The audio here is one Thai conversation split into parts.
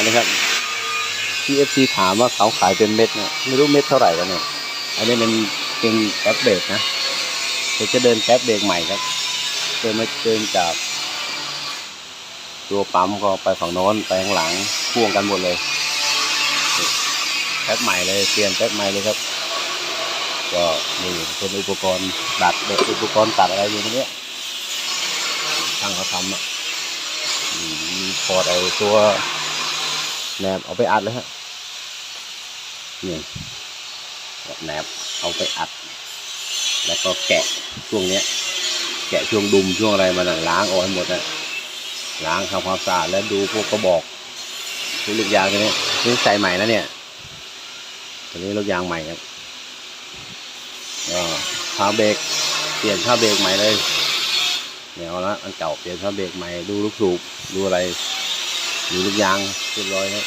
นนี้ครับที่เอฟซีถามว่าเขาขายเป็นเม็ดเนี่ยไม่รู้เม็ดเท่าไหร่แล้วเนี่ยอันนี้เป็นเป็นแก๊ปเบรกนะเดี๋ยวจะเดินแก๊ปเบรกใหม่ครับเดินมาเดินจากตัวปั๊มก็ไปฝั่งโน้นไปข้างหลังพ่วงกันหมดเลยแป๊บใหม่เลยเปลี่ยนแป๊บใหม่เลยครับ ก็นี่เป็นอุปกรณ์ดัดเด็กอุปกรณ์ตัดอะไรอยู่ตรงนี้ช่างเขาทำอะมีพอร์ตไอตัว แหนบเอาไปอัดเลยฮะนี่แหนบเอาไปอัด แล้วก็แกะช่วงเนี้ย แกะช่วงดุมช่วงอะไรมันะล้างออกให้หมดนะล้างทำความสะอาดแล้วดูพวกกระบอกดูลูกยางตัวนี้นี่ใส่ใหม่แล้วเนี่ยตัวนี้ลูกยางใหม่ครับก็ผ้าเบรกเปลี่ยนผ้าเบรกใหม่เลยเนี่ยเอาละอันเก่าเปลี่ยนผ้าเบรกใหม่ดูลูกสูบดูอะไร ดูลูกยางเรียบร้อยครับ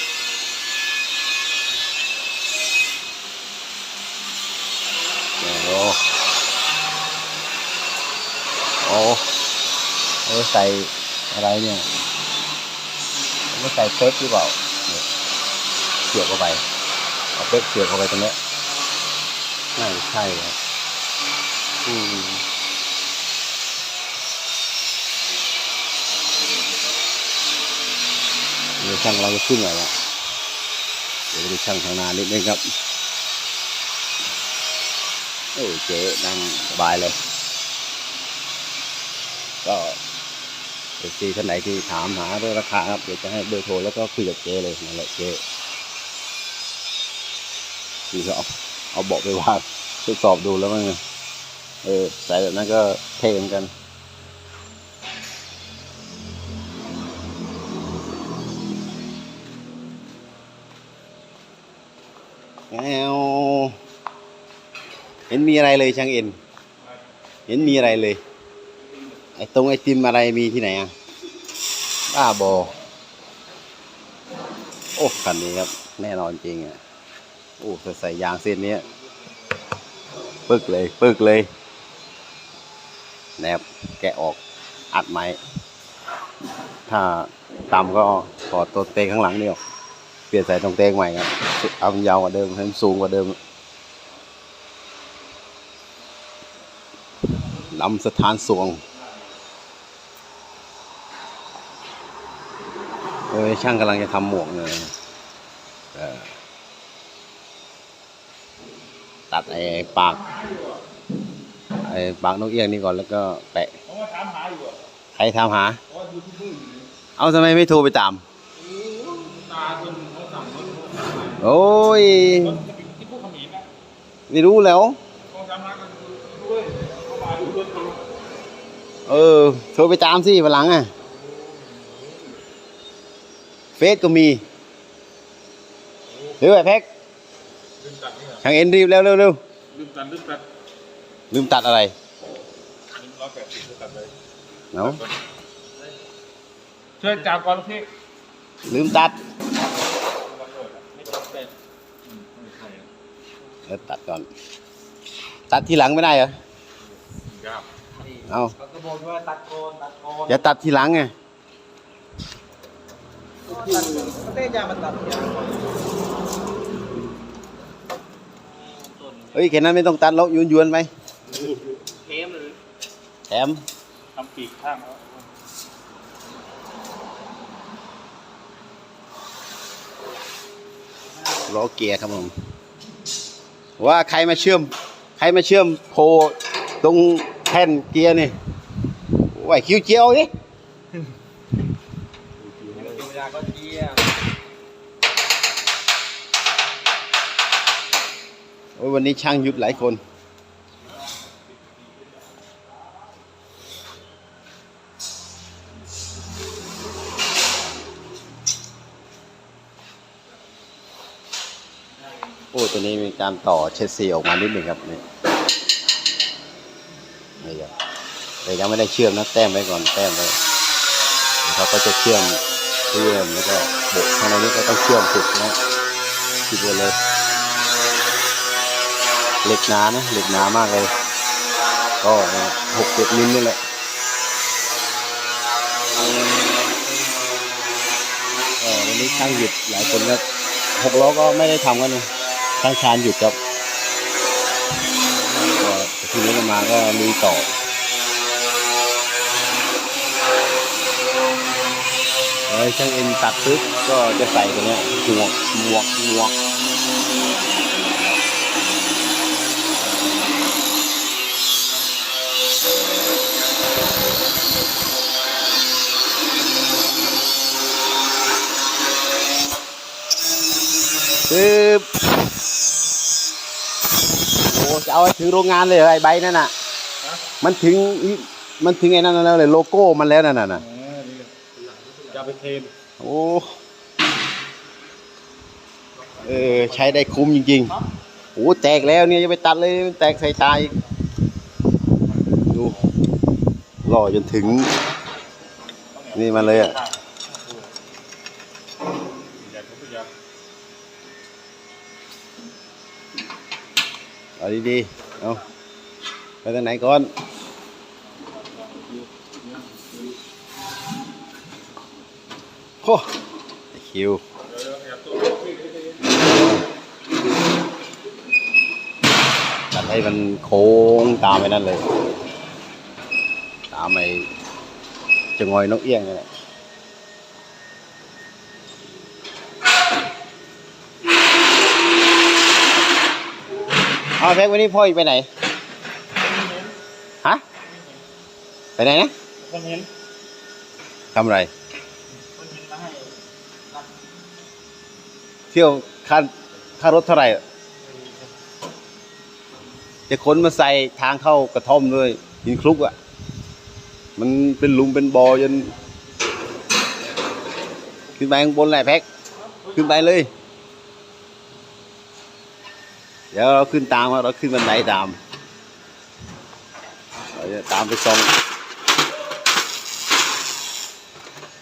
โอ้โหโอ้เออใส่อะไรเนี่ยไม่ใส่เป๊กหรือเปล่าเนี่ยเสียบเข้าไปเอาเป๊กเสียบเข้าไปตรงนี้ยน่าจะใช่ครับอืม เดี๋ยวช่างเราจะขึ้นหน่อยละเดี๋ยวไปช่างทางนานิดนึงครับ โอ้เจ๊นั่งสบายเลย ก็เอฟซีท่านไหนที่ถามหาเรื่องราคาครับ เดี๋ยวจะให้เบอร์โทรแล้วก็คุยกับเจเลยนั่นแหละเจคือเขาเอาเอาเบาะไปวางทดสอบดูแล้วมันเออใส่แบบนั้นก็เท่เหมือนกัน แอวเห็นมีอะไรเลยช่างเอ็น เห็นมีอะไรเลย ไอ้ตรงไอติมอะไรมีที่ไหนอะบ้าบอ โอ้คันนี้ครับ แน่นอนจริงอะ โอ้ใส่ยางเส้นนี้ปึกเลยปึกเลยแนบแกะออกอัดไม้ ถ้าต่ำก็ถอดตัวเตงข้างหลังนี่ออกเปลี่ยนใส่ตรงเตงใหม่ครับเอามันยาวกว่าเดิมให้มันสูงกว่าเดิมลำสถานสวงเออช่างกำลังจะทำหมวกเลยตัดไอ้ปากไอ้ปากนกเอี้ยงนี่ก่อนแล้วก็แปะผมว่าถามหาอยู่อะใครทำหา เอาทำไมไม่โทรไปตาม โอ้ยรถที่พวกเขมิ้นนะไม่รู้แล้วเขาทำร้านกันด้วยเขามาดูรถเขาเออ โทรไปตามสิวันหลังอะ เฟซก็มีหรือไอ้แพ็กลืมตัดนี่เหรอช่างเอ็นรีบแล้วเร็วเร็วลืมตัดลืมตัดลืมตัดอะไรลืมร้อยแปดสิบตัดเลยเนาะช่วยจับก่อนพี่ลืมตัด ไม่จับเป็นไม่ใช่ เดี๋ยวตัดก่อน ตัดทีหลังไม่ได้เหรอยากเอาเขาก็บอกว่าตัดโกนตัดโกนอย่าตัดทีหลังไงตัดก็ได้ยามาตัดยาเฮ้ยแค่นั้นไม่ต้องตัดแล้วยวนยวนๆไปเทมหรือแถมทำปีกข้างแล้วล้อเกียร์ครับผม ว่าใครมาเชื่อม ใครมาเชื่อมโพตรงแท่นเกียร์นี่ไหวคิวเจียวนี่เวลาก็เจียวันนี้ช่างหยุดหลายคน โอ้ตัวนี้มีการต่อเชสซีออกมานิดหนึ่งครับนี่นี่ครับแต่ยังไม่ได้เชื่อมนะแต้มไว้ก่อนแต้มไว้เดี๋ยวเขาก็จะเชื่อมเชื่อมแล้วก็โบกข้างในนี้ก็ต้องเชื่อมติดนะติดไว้เลยเหล็กหนานะเหล็กหนามากเลย ก็หกเจ็ดมิลนี่แหละวันนี้ช่างหยุดหลายคนครับหกล้อก็ไม่ได้ทำกันนะช่างชานหยุดครับก็ทีนี้ก็มาก็ลุยต่อแล้วช่างเอ็นตัดปึ๊บก็จะใส่ตัวเนี้ยหมวกหมวกหมวก เอาไปถึงโรงงานเลยเหรอไอ้ใบนั่นน่ะ มันถึงมันถึงไอ้นั่นแล้วเลยโลโก้มันแล้วนั่นน่ะจะไปเทรนโอ้เออใช้ได้คุ้มจริงๆโอ้แตกแล้วเนี่ยจะไปตัดเลยมันแตกใส่ตาอีกดูหล่อจนถึง นี่มาเลยอะ อยากก็อยาก เอาดีๆ เอาไปทางไหนก่อน โอ้คิวจัดให้มันโค้งตามไปนั่นเลย ตามไปจะงอยนกเอี้ยงนี่แหละ เอาแพ็กวันนี้พ่ออีกไปไหน ฮะ ไปไหนนะคนเห็นทำอะไร คนเห็นมาให้รับเที่ยวค่าค่ารถเท่าไหร่ จะขนมาใส่ทางเข้ากระท่อมด้วยหินคลุกอะ มันเป็นหลุมเป็นบอ่อจนขึ้นไปข้างบนแหละแพ็กขึ้นไปเลย เดี๋ยวเราขึ้นตามว่าเราขึ้นบันไดตามเราจะตามไปส่อง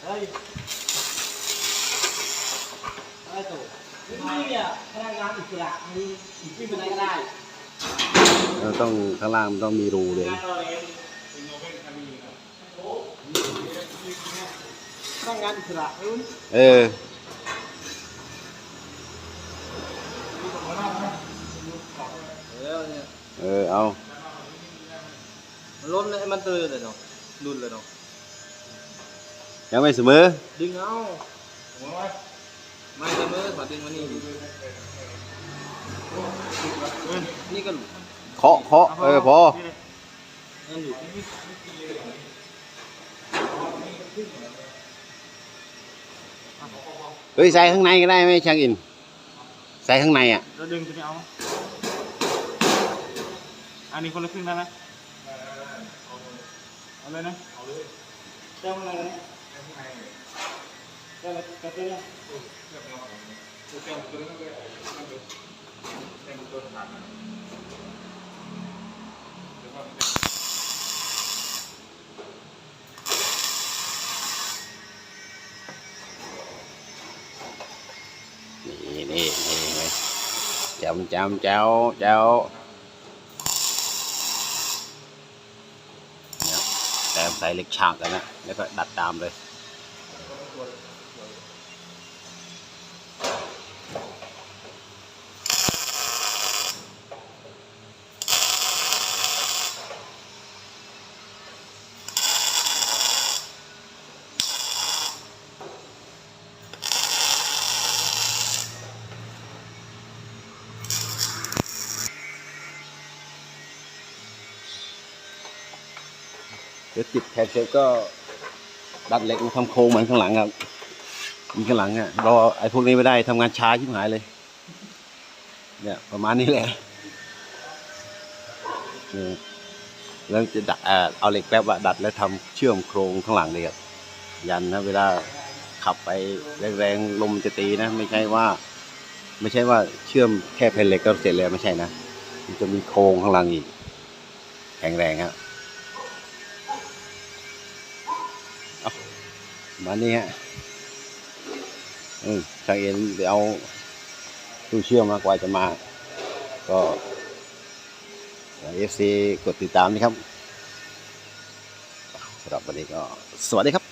เฮ้ยอะไรตู่นี่เนี่ยพนักงานอิสระมีขึ้นไปไหนก็ได้เราต้องข้างล่างมันต้องมีรูเลยงานเราเองเป็นโนเบลคามีครับพนักงานอิสระไม่รู้ เออ เออเนี่ย เออ เอา มันล้น เลยมันตื่นเลยเนาะดุนเลยเนาะยังไม่เสมอ ดึงเอาไม่เสมอขอดึงมานี่นี่ก็หลุดเคาะเคาะเออพอนั่นหลุดเฮ้ยใส่ข้างในก็ได้ไหมช่างอิน ใส่ข้างในอะแล้วดึงจะไม่เอาอันนี้คนละครึ่งได้ไหม เอาเลยนะเอาเลยเจ้าอะไรนะเจ้าอะไรกาแฟเนี่ยนี่นี่นี่เลยจำจำเจ้าเจ้าเนี่ยแต้ม ใส่เหล็กฉากกันนะแล้วก็ดัดตามเลย เดี๋ยวติดแผ่นเสร็จก็ดัดเหล็กมาทำโครงเหมือนข้างหลังครับมีข้างหลังอะรอไอ้พวกนี้ไม่ได้ทำงานช้าชิบหายเลย เนี่ยประมาณนี้แหละนี่แล้วจะดัดเอ่อเอาเหล็กแป๊บอะดัดแล้วทำเชื่อมโครงข้างหลังเลยครับยันนะเวลาขับไปแรงๆลมจะตีนะ ไม่ใช่ว่า ไม่ใช่ว่าเชื่อมแค่แผ่นเหล็กก็เสร็จแล้วไม่ใช่นะมันจะมีโครงข้างหลังอีกแข็งแรงครับ มานี่ฮะอืมช่างเอ็นเดี๋ยวตู้เชื่อมมากว่าจะมา ก็เอฟซีกดติดตามนะครับสำหรับวันนี้ก็สวัสดีครับ